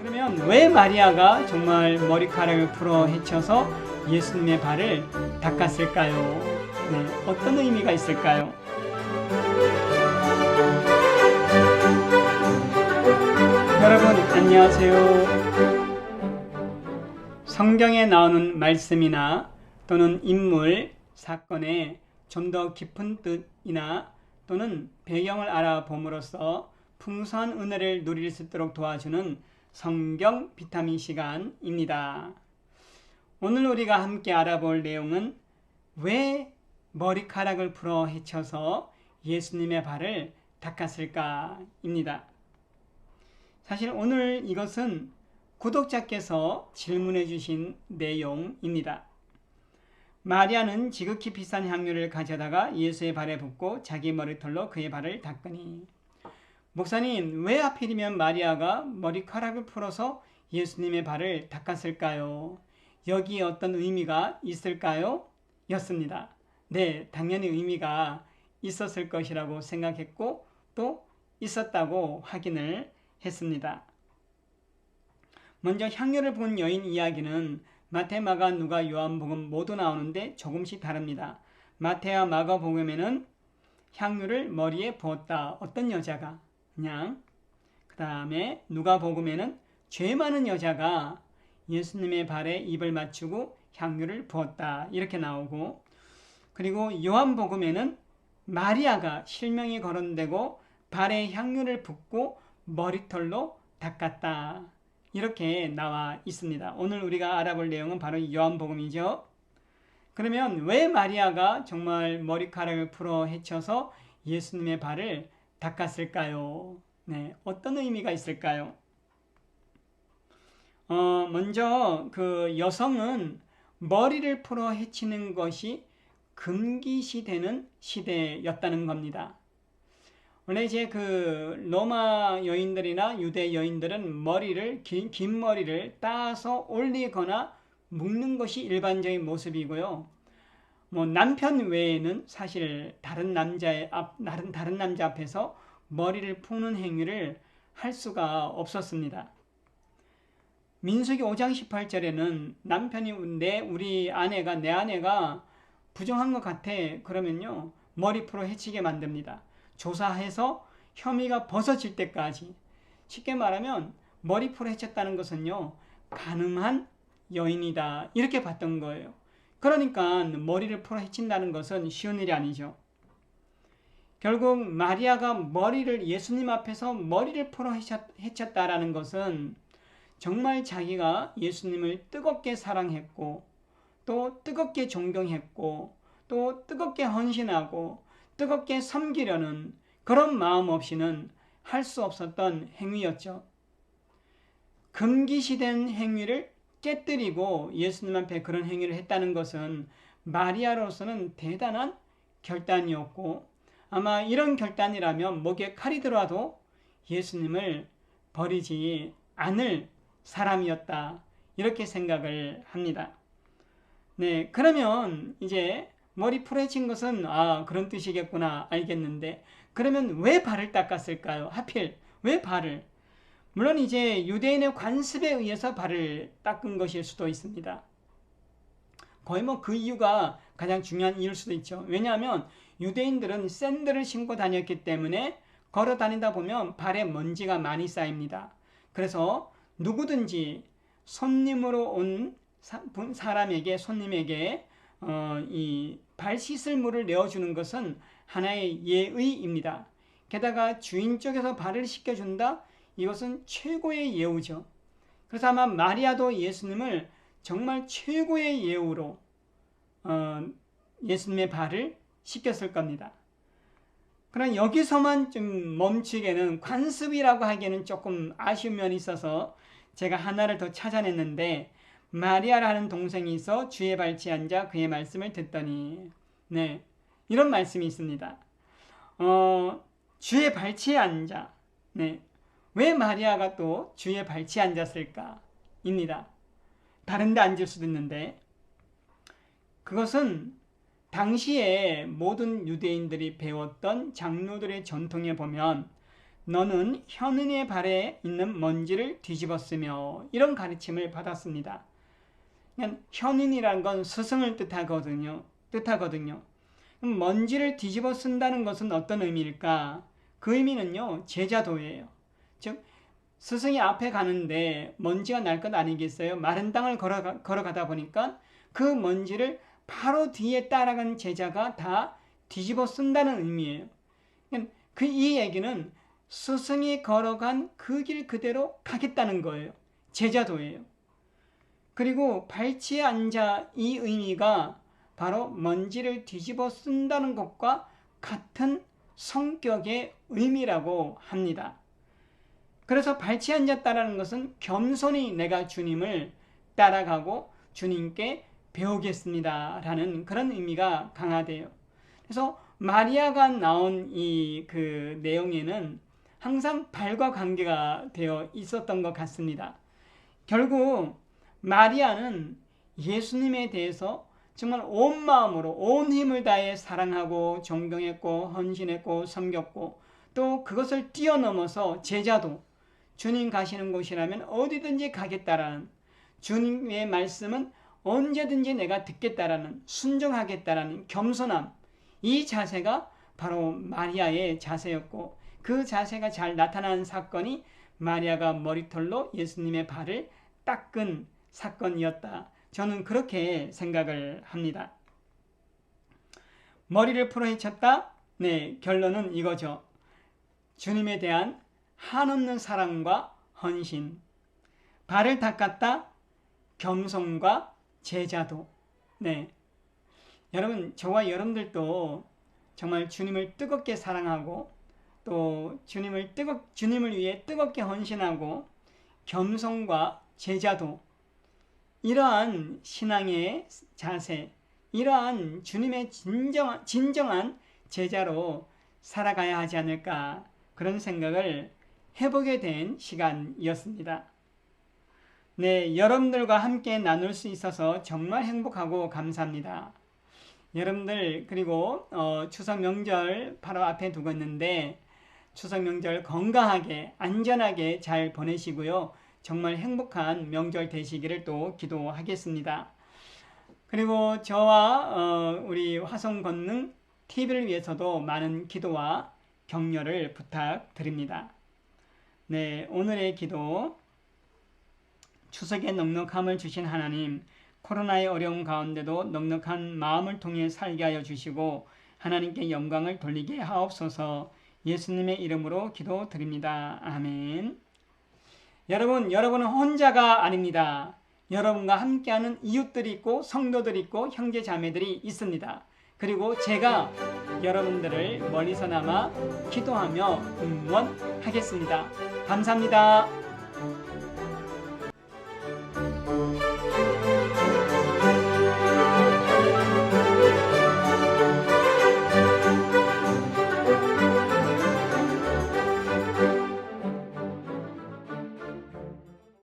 그러면 왜 마리아가 정말 머리카락을 풀어 헤쳐서 예수님의 발을 닦았을까요? 네, 어떤 의미가 있을까요? 여러분 안녕하세요. 성경에 나오는 말씀이나 또는 인물, 사건에 좀 더 깊은 뜻이나 또는 배경을 알아봄으로써 풍성한 은혜를 누릴 수 있도록 도와주는 성경 비타민 시간입니다. 오늘 우리가 함께 알아볼 내용은 왜 머리카락을 풀어 헤쳐서 예수님의 발을 닦았을까입니다. 사실 오늘 이것은 구독자께서 질문해 주신 내용입니다. 마리아는 지극히 비싼 향유를 가져다가 예수의 발에 붓고 자기 머리털로 그의 발을 닦으니 목사님 왜 하필이면 마리아가 머리카락을 풀어서 예수님의 발을 닦았을까요? 여기에 어떤 의미가 있을까요? 였습니다. 네, 당연히 의미가 있었을 것이라고 생각했고 또 있었다고 확인을 했습니다. 먼저 향유를 본 여인 이야기는 마태, 마가, 누가, 요한복음 모두 나오는데 조금씩 다릅니다. 마태와 마가복음에는 향유를 머리에 부었다. 어떤 여자가 그냥 그 다음에 누가복음에는 죄 많은 여자가 예수님의 발에 입을 맞추고 향유를 부었다. 이렇게 나오고 그리고 요한복음에는 마리아가 실명이 거론되고 발에 향유를 붓고 머리털로 닦았다. 이렇게 나와 있습니다. 오늘 우리가 알아볼 내용은 바로 요한복음이죠. 그러면 왜 마리아가 정말 머리카락을 풀어 헤쳐서 예수님의 발을 닦았을까요? 네, 어떤 의미가 있을까요? 어, 먼저 그 여성은 머리를 풀어 헤치는 것이 금기시 되는 시대였다는 겁니다. 원래 이제 그 로마 여인들이나 유대 여인들은 머리를 긴, 긴 머리를 따서 올리거나 묶는 것이 일반적인 모습이고요. 뭐 남편 외에는 사실 다른 남자의 앞 다른 다른 남자 앞에서 머리를 푸는 행위를 할 수가 없었습니다. 민수기 5장 18절에는 남편이 내 우리 아내가 내 아내가 부정한 것 같아 그러면요 머리 풀어 해치게 만듭니다. 조사해서 혐의가 벗어질 때까지 쉽게 말하면 머리 풀어 해쳤다는 것은요 가늠한 여인이다 이렇게 봤던 거예요. 그러니까 머리를 풀어 헤친다는 것은 쉬운 일이 아니죠. 결국 마리아가 머리를 예수님 앞에서 머리를 풀어 헤쳤다라는 것은 정말 자기가 예수님을 뜨겁게 사랑했고 또 뜨겁게 존경했고 또 뜨겁게 헌신하고 뜨겁게 섬기려는 그런 마음 없이는 할 수 없었던 행위였죠. 금기시된 행위를 깨뜨리고 예수님 앞에 그런 행위를 했다는 것은 마리아로서는 대단한 결단이었고 아마 이런 결단이라면 목에 칼이 들어와도 예수님을 버리지 않을 사람이었다. 이렇게 생각을 합니다. 네, 그러면 이제 머리 풀어진 것은 아, 그런 뜻이겠구나 알겠는데 그러면 왜 발을 닦았을까요? 하필 왜 발을? 물론 이제 유대인의 관습에 의해서 발을 닦은 것일 수도 있습니다. 거의 뭐 그 이유가 가장 중요한 이유일 수도 있죠. 왜냐하면 유대인들은 샌들을 신고 다녔기 때문에 걸어 다니다 보면 발에 먼지가 많이 쌓입니다. 그래서 누구든지 손님으로 온 사람에게 손님에게 어, 이 발 씻을 물을 내어주는 것은 하나의 예의입니다. 게다가 주인 쪽에서 발을 씻겨준다? 이것은 최고의 예우죠. 그래서 아마 마리아도 예수님을 정말 최고의 예우로 어, 예수님의 발을 씻겼을 겁니다. 그럼 여기서만 좀 멈추기에는 관습이라고 하기에는 조금 아쉬운 면이 있어서 제가 하나를 더 찾아냈는데 마리아라는 동생이 있어 주의 발치에 앉아 그의 말씀을 듣더니 네 이런 말씀이 있습니다. 어, 주의 발치에 앉아 네. 왜 마리아가 또 주의 발치에 앉았을까? 입니다. 다른 데 앉을 수도 있는데 그것은 당시에 모든 유대인들이 배웠던 장로들의 전통에 보면 너는 현인의 발에 있는 먼지를 뒤집었으며 이런 가르침을 받았습니다. 그냥 현인이란 건 스승을 뜻하거든요. 뜻하거든요. 먼지를 뒤집어 쓴다는 것은 어떤 의미일까? 그 의미는요, 제자도예요. 즉, 스승이 앞에 가는데 먼지가 날 것 아니겠어요? 마른 땅을 걸어가, 걸어가다 보니까 그 먼지를 바로 뒤에 따라간 제자가 다 뒤집어 쓴다는 의미예요. 그 이 얘기는 스승이 걸어간 그 길 그대로 가겠다는 거예요. 제자도예요. 그리고 발치에 앉아 이 의미가 바로 먼지를 뒤집어 쓴다는 것과 같은 성격의 의미라고 합니다. 그래서 발치에 앉았다라는 것은 겸손히 내가 주님을 따라가고 주님께 배우겠습니다. 라는 그런 의미가 강하대요. 그래서 마리아가 나온 이 그 내용에는 항상 발과 관계가 되어 있었던 것 같습니다. 결국 마리아는 예수님에 대해서 정말 온 마음으로 온 힘을 다해 사랑하고 존경했고 헌신했고 섬겼고 또 그것을 뛰어넘어서 제자도 주님 가시는 곳이라면 어디든지 가겠다라는 주님의 말씀은 언제든지 내가 듣겠다라는 순종하겠다라는 겸손함 이 자세가 바로 마리아의 자세였고 그 자세가 잘 나타난 사건이 마리아가 머리털로 예수님의 발을 닦은 사건이었다. 저는 그렇게 생각을 합니다. 머리를 풀어헤쳤다? 네, 결론은 이거죠. 주님에 대한 한없는 사랑과 헌신. 발을 닦았다? 겸손과 제자도. 네. 여러분, 저와 여러분들도 정말 주님을 뜨겁게 사랑하고 또 주님을 뜨겁 주님을 위해 뜨겁게 헌신하고 겸손과 제자도 이러한 신앙의 자세, 이러한 주님의 진정, 진정한 제자로 살아가야 하지 않을까 그런 생각을 해보게 된 시간이었습니다. 네, 여러분들과 함께 나눌 수 있어서 정말 행복하고 감사합니다. 여러분들 그리고 어, 추석 명절 바로 앞에 두고 있는데 추석 명절 건강하게 안전하게 잘 보내시고요. 정말 행복한 명절 되시기를 또 기도하겠습니다. 그리고 저와 어, 우리 화성 권능 TV를 위해서도 많은 기도와 격려를 부탁드립니다. 네, 오늘의 기도 추석의 넉넉함을 주신 하나님 코로나의 어려움 가운데도 넉넉한 마음을 통해 살게 하여 주시고 하나님께 영광을 돌리게 하옵소서 예수님의 이름으로 기도드립니다. 아멘. 여러분, 여러분은 혼자가 아닙니다. 여러분과 함께하는 이웃들이 있고 성도들이 있고 형제 자매들이 있습니다. 그리고 제가 여러분들을 멀리서나마 기도하며 응원하겠습니다. 감사합니다.